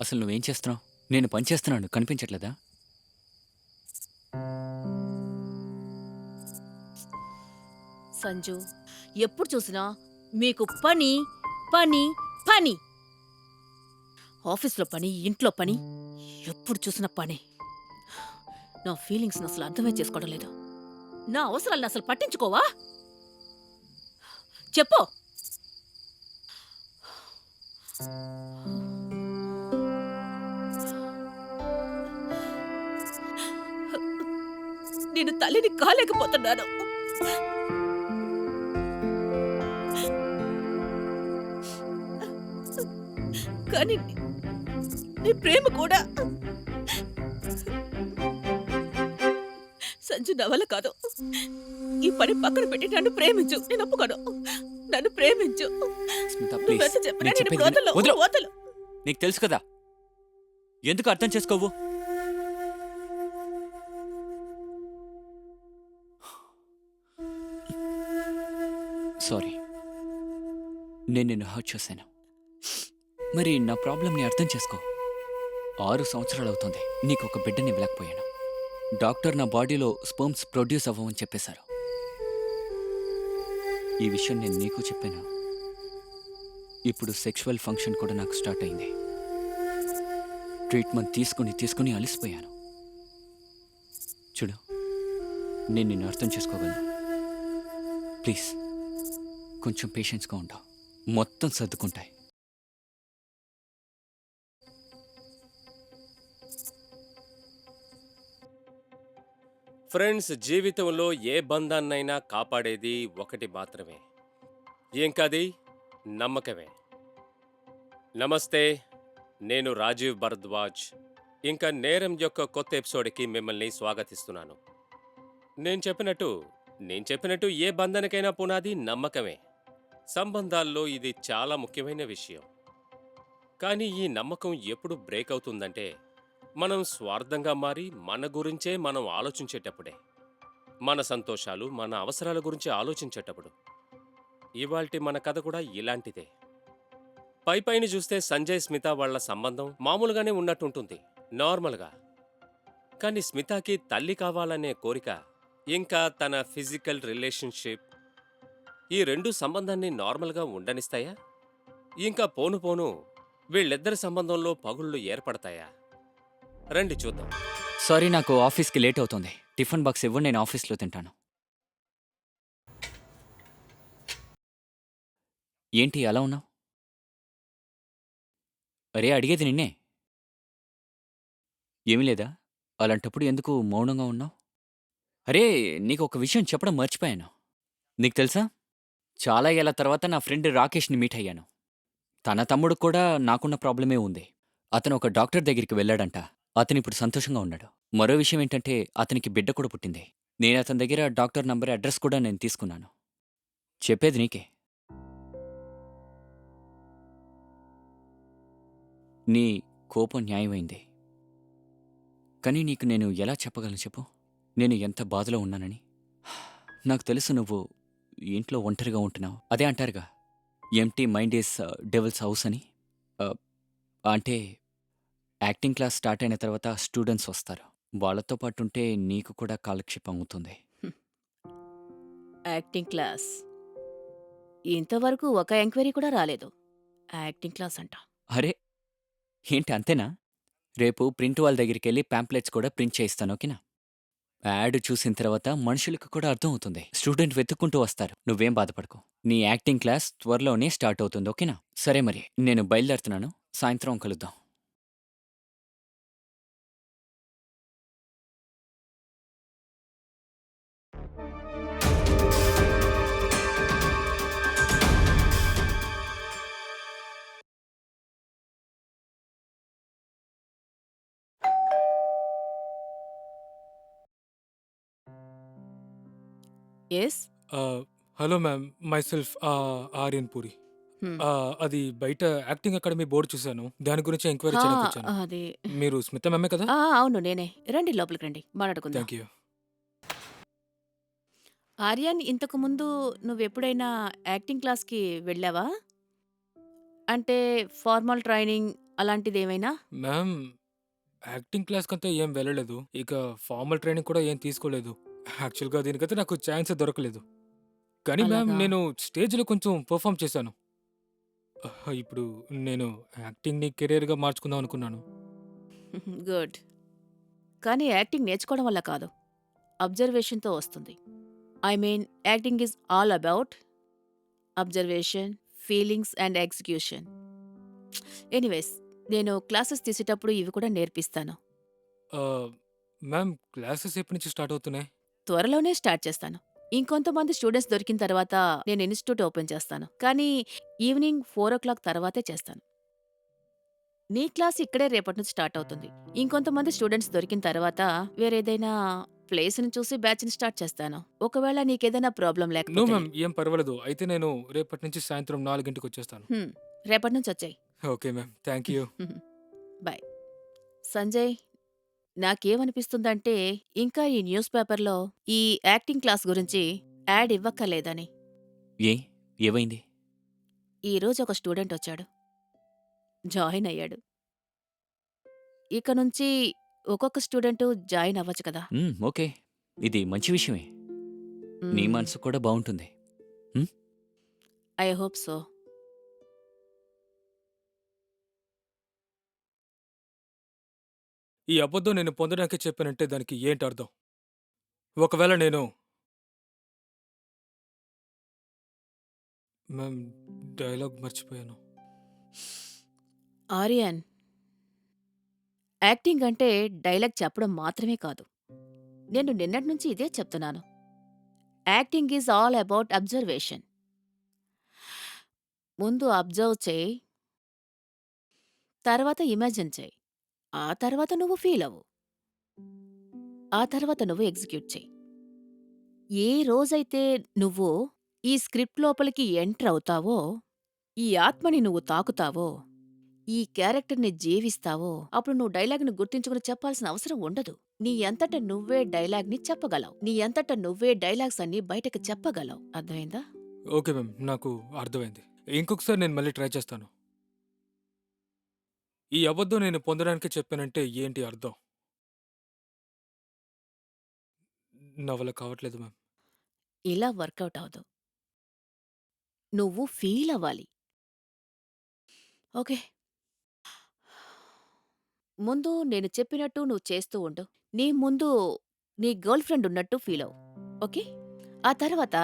అసలు నువ్వేం చేస్తున్నావు? నేను పని చేస్తున్నాను కనిపించట్లేదా? సంజు ఎప్పుడు చూసినా మీకు పని పని పని. ఆఫీస్లో పని ఇంట్లో పని ఎప్పుడు చూసినా పని. నా ఫీలింగ్స్ అసలు అర్థమే చేసుకోవడం లేదు. నా అవసరాలను అసలు పట్టించుకోవా? చెప్పు. నేను తల్లిని కాలేకపోతున్నాను. కానీ నీ ప్రేమ కూడా సంజు నా వల్ల కాదు. ఈ పని పక్కన పెట్టి నన్ను ప్రేమించు. నేను ఒప్పుకోను. నన్ను ప్రేమించు. స్మిత నువ్వు ప్లీజ్. ఎంత చెప్పినా నేను నేను చెప్పేది ఇప్పుడు విను. వదలను, వదలు. వదలు. నీకు తెలుసు కదా. ఎందుకు అర్థం చేసుకోవు? సారీ నేను నిన్ను హర్ట్ చేశాను. మరి నా ప్రాబ్లంని అర్థం చేసుకో. ఆరు సంవత్సరాలు అవుతుంది. నీకు ఒక బిడ్డని ఇవ్వలేకపోయాను. డాక్టర్ నా బాడీలో స్పర్మ్స్ ప్రొడ్యూస్ అవ్వమని చెప్పేశారు. ఈ విషయం నేను నీకు చెప్పాను. ఇప్పుడు సెక్షువల్ ఫంక్షన్ కూడా నాకు స్టార్ట్ అయింది. ట్రీట్మెంట్ తీసుకుని తీసుకుని అలసిపోయాను. చూడు నేను నిన్ను అర్థం చేసుకోగలను. ప్లీజ్ కొంచెం పేషెన్స్గా ఉండవు మొత్తం సర్దుకుంటాయి. ఫ్రెండ్స్ జీవితంలో ఏ బంధాన్నైనా కాపాడేది ఒకటి మాత్రమే. ఏం కాది? నమ్మకమే. నమస్తే నేను రాజీవ్ భరద్వాజ్. ఇంకా నేరం యొక్క కొత్త ఎపిసోడ్కి మిమ్మల్ని స్వాగతిస్తున్నాను. నేను చెప్పినట్టు నేను చెప్పినట్టు ఏ బంధానికైనా పునాది నమ్మకమే. సంబంధాల్లో ఇది చాలా ముఖ్యమైన విషయం. కానీ ఈ నమ్మకం ఎప్పుడు బ్రేక్ అవుతుందంటే మనం స్వార్థంగా మారి మన గురించే మనం ఆలోచించేటప్పుడే మన సంతోషాలు మన అవసరాల గురించి ఆలోచించేటప్పుడు. ఇవాల్టి మన కథ కూడా ఇలాంటిదే. పై పైన చూస్తే సంజయ్ స్మిత వాళ్ళ సంబంధం మామూలుగానే ఉన్నట్టుంటుంది నార్మల్గా. కానీ స్మితకి తల్లి కావాలనే కోరిక ఇంకా తన ఫిజికల్ రిలేషన్షిప్ ఈ రెండు సంబంధాన్ని నార్మల్గా ఉండనిస్తాయా? ఇంకా పోను పోను వీళ్ళిద్దరి సంబంధంలో పగుళ్ళు ఏర్పడతాయా? రండి చూద్దాం. సారీ నాకు ఆఫీస్కి లేట్ అవుతుంది. టిఫిన్ బాక్స్ ఇవ్వండి నేను ఆఫీస్లో తింటాను. ఏంటి అలా ఉన్నావు? అరే అడిగేది నిన్నే. ఏమీ లేదా? అలాంటప్పుడు ఎందుకు మౌనంగా ఉన్నావు? అరే నీకు ఒక విషయం చెప్పడం మర్చిపోయాను. నీకు తెలుసా? చాలా ఏళ్ళ తర్వాత నా ఫ్రెండ్ రాకేష్ని మీట్ అయ్యాను. తన తమ్ముడు కూడా నాకున్న ప్రాబ్లమే ఉంది. అతను ఒక డాక్టర్ దగ్గరికి వెళ్ళాడంట. అతను ఇప్పుడు సంతోషంగా ఉన్నాడు. మరో విషయం ఏంటంటే అతనికి బిడ్డ కూడా పుట్టింది. నేను అతని దగ్గర డాక్టర్ నంబర్ అడ్రస్ కూడా నేను తీసుకున్నాను. చెప్పేది నీకే. నీ కోపం న్యాయమైంది. కానీ నీకు నేను ఎలా చెప్పగలను చెప్పు? నేను ఎంత బాధలో ఉన్నానని? నాకు తెలుసు నువ్వు ఇంట్లో ఒంటరిగా ఉంటున్నావు. అదే అంటారుగా empty mind is devil's house అని? అంటే యాక్టింగ్ క్లాస్ స్టార్ట్ అయిన తర్వాత స్టూడెంట్స్ వస్తారు. వాళ్ళతో పాటు ఉంటే నీకు కూడా కాలక్షేపం అవుతుంది. Acting class. ఇంతవరకు ఒక ఎంక్వైరీ కూడా రాలేదు. యాక్టింగ్ క్లాస్ అంట. అరే! ఏంటి అంతేనా? రేపు ప్రింట్ వాళ్ళ దగ్గరికి వెళ్ళి ప్యాంప్లెట్స్ కూడా ప్రింట్ చేయిస్తాను ఓకేనా? యాడ్ చూసిన తర్వాత మనుషులకు కూడా అర్థం అవుతుంది. స్టూడెంట్ వెతుక్కుంటూ వస్తారు. నువ్వేం బాధపడకు. నీ యాక్టింగ్ క్లాస్ త్వరలోనే స్టార్ట్ అవుతుంది ఓకేనా? సరే మరి నేను బయలుదేరుతున్నాను. సాయంత్రం కలుద్దాం. Yes Uh, hello, ma'am. Myself, uh, Aryan Puri. హ్మ్. ఆ, అది బయట యాక్టింగ్ అకాడమీ బోర్డు చూశాను. దాని గురించి ఎంక్వైరీ చేయడానికి వచ్చాను. అది. మీరు స్మిత మెమ్మే కదా? ఆ, అవును నేనే. రండి లోపలికి రండి. మాట్లాడుకుందాం. థ్యాంక్ యూ ఆర్యన్ ఇంతకు ముందు నువ్వెప్పుడైనా యాక్టింగ్ క్లాస్కి వెళ్ళావా? అంటే ఫార్మల్ ట్రైనింగ్ అలాంటిది ఏమైనా? మ్యామ్ యాక్టింగ్ క్లాస్ కంతా ఏం వెళ్ళలేదు. ఇక ఫార్మల్ ట్రైనింగ్ కూడా ఏం తీసుకోలేదు. యాక్చువల్గా దీనికైతే నాకు ఛాన్స్ దొరకలేదు. కానీ మ్యామ్ అలాగా? నేను స్టేజ్లో కొంచెం పర్ఫామ్ చేశాను. ఆహ్, ఇప్పుడు నేను యాక్టింగ్ని కెరీర్గా మార్చుకుందాం అనుకున్నాను. గుడ్. కానీ యాక్టింగ్ నేర్చుకోవడం వల్ల కాదు. అబ్జర్వేషన్తో వస్తుంది. I mean acting is all about observation feelings and execution. Anyways నేను క్లాసెస్ తీసేటప్పుడు ఇవి కూడా నేర్పిస్తాను. ఆ, మ్యామ్ క్లాసెస్ ఎప్పటి నుంచి స్టార్ట్ అవుతున్నాయి? త్వరలోనే స్టార్ట్ చేస్తాను. ఇంకొంతమంది స్టూడెంట్స్ దొరికిన తర్వాత నేను ఇన్స్టిట్యూట్ ఓపెన్ చేస్తాను. కానీ ఈవినింగ్ ఫోర్ ఓ క్లాక్ తర్వాతే చేస్తాను. నీ క్లాస్ ఇక్కడే రేపటి నుంచి స్టార్ట్ అవుతుంది. ఇంకొంతమంది స్టూడెంట్స్ దొరికిన తర్వాత వేరేదైనా ప్లేస్ని చూసి బ్యాచ్ని స్టార్ట్ చేస్తాను. ఒకవేళ నీకేదైనా ప్రాబ్లం నో లేకపోతే మ్యామ్ ఏం పర్వాలేదు. అయితే నేను రేపటి నుంచి సాయంత్రం నాలుగింటికి వచ్చేస్తాను. హ్మ్, రేపటి నుంచి వచ్చాయి. Okay ma'am. Thank you. Bye. Sanjay నాకేమనిపిస్తుందంటే ఇంకా ఈ న్యూస్ పేపర్లో ఈ యాక్టింగ్ క్లాస్ గురించి యాడ్ ఇవ్వక్కర్లేదని. ఏ? ఏమైంది? ఈ రోజు ఒక స్టూడెంట్ వచ్చాడు. జాయిన్ అయ్యాడు. ఇక నుంచి ఒక్కొక్క స్టూడెంట్ జాయిన్ అవ్వచ్చు కదా. ఓకే. ఇది మంచి విషయమే. నీ మనసు కూడా బాగుంటుంది. I hope so. ఈ అబద్ధం నేను పొందడానికి చెప్పానంటే దానికి ఏంటి అర్థం? ఒకవేళ నేను మ్యామ్ డైలాగ్ మర్చిపోయాను. ఆర్యన్ యాక్టింగ్ అంటే డైలాగ్ చెప్పడం మాత్రమే కాదు. నేను నిన్నటి నుంచి ఇదే చెప్తున్నాను. Acting is all about observation. ముందు అబ్జర్వ్ చేయి తర్వాత ఇమాజిన్ చేయి. ఆ తర్వాత నువ్వు ఫీల్ అవ్వు. ఆ తర్వాత నువ్వు ఎగ్జిక్యూట్ చెయ్యి. ఏ రోజైతే నువ్వు ఈ స్క్రిప్ట్ లోపలికి ఎంటర్ అవుతావో ఈ ఆత్మని నువ్వు తాకుతావో ఈ క్యారెక్టర్ని జీవిస్తావో అప్పుడు నువ్వు డైలాగ్ని గుర్తించుకుని చెప్పాల్సిన అవసరం ఉండదు. నీ ఎంతట నువ్వే డైలాగ్ని చెప్పగలవు. నీ ఎంతట నువ్వే డైలాగ్స్ అన్ని బయటకు చెప్పగలవు. అర్థమైందా? ఓకే మ్యామ్ నాకు అర్థమైంది. ఇంకొకసారి నేను మళ్ళీ ట్రై చేస్తాను. ఈ అబద్ధం నేను పొందడానికి చెప్పానంటే ఏంటి అర్థం? నా వల్ల కావట్లేదు మ్యామ్. ఇలా వర్కౌట్ అవదు నువ్వు ఫీల్ అవ్వాలి. ఓకే. ముందు నేను చెప్పినట్టు నువ్వు చేస్తూ ఉండు. నీ ముందు నీ గర్ల్ ఫ్రెండ్ ఉన్నట్టు ఫీల్ అవు ఓకే? ఆ తర్వాత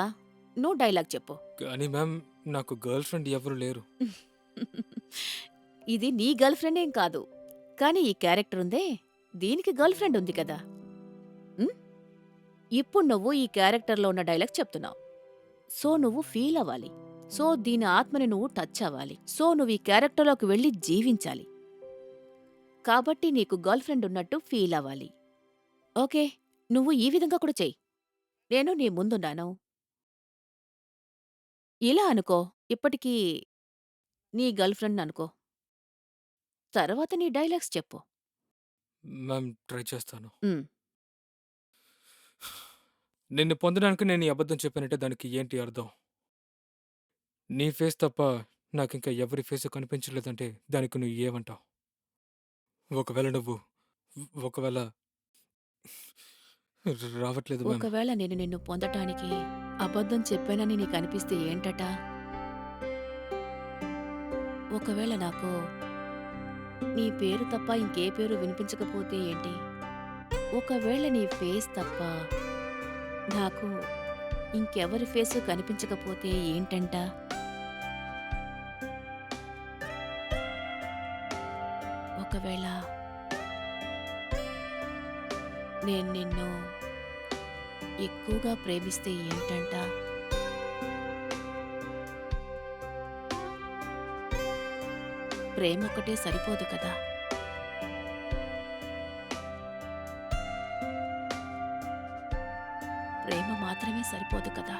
నువ్వు డైలాగ్ చెప్పు. కానీ మ్యామ్ నాకు గర్ల్ ఫ్రెండ్ ఎవరు లేరు. ఇది నీ గర్ల్ ఫ్రెండేం ఏం కాదు. కానీ ఈ క్యారెక్టర్ ఉందే దీనికి గర్ల్ ఫ్రెండ్ ఉంది కదా. ఇప్పుడు నువ్వు ఈ క్యారెక్టర్లో ఉన్న డైలాగ్ చెప్తున్నావు. సో నువ్వు ఫీల్ అవ్వాలి. సో దీని ఆత్మని నువ్వు టచ్ అవ్వాలి. సో నువ్వు ఈ క్యారెక్టర్లోకి వెళ్ళి జీవించాలి. కాబట్టి నీకు గర్ల్ ఫ్రెండ్ ఉన్నట్టు ఫీల్ అవ్వాలి. ఓకే నువ్వు ఈ విధంగా కూడా చెయ్యి. నేను నీ ముందున్నాను. ఇలా అనుకో ఇప్పటికీ నీ గర్ల్ ఫ్రెండ్ అనుకో. తర్వాత నీ డైలాగ్స్ చెప్పు. మ్యామ్ ట్రై చేస్తాను. ఉమ్. నిన్ను పొందడానికి నేను ఈ అబద్ధం చెప్పానంటే దానికి ఏంటి అర్థం? నీ ఫేస్ తప్ప నాకు ఇంకా ఎవరి ఫేస్ కనిపించలేదంటే దానికి నువ్వు ఏమంటావు? ఒకవేళ నువ్వు ఒకవేళ రావట్లేదు మ్యామ్. ఒకవేళ నేను నిన్ను పొందటానికి అబద్ధం చెప్పానని నీకు అనిపిస్తే ఏంటట? ఒకవేళ నాకు నీ పేరు తప్ప ఇంకే పేరు వినిపించకపోతే ఏంటి? ఒకవేళ నీ ఫేస్ తప్ప నాకు ఇంకెవరి ఫేస్ కనిపించకపోతే ఏంటంట? ఒకవేళ నేను నిన్ను ఎక్కువగా ప్రేమిస్తే ఏంటంటా? ప్రేమ ఒకటే సరిపోదు కదా. ప్రేమ మాత్రమే సరిపోదు కదా.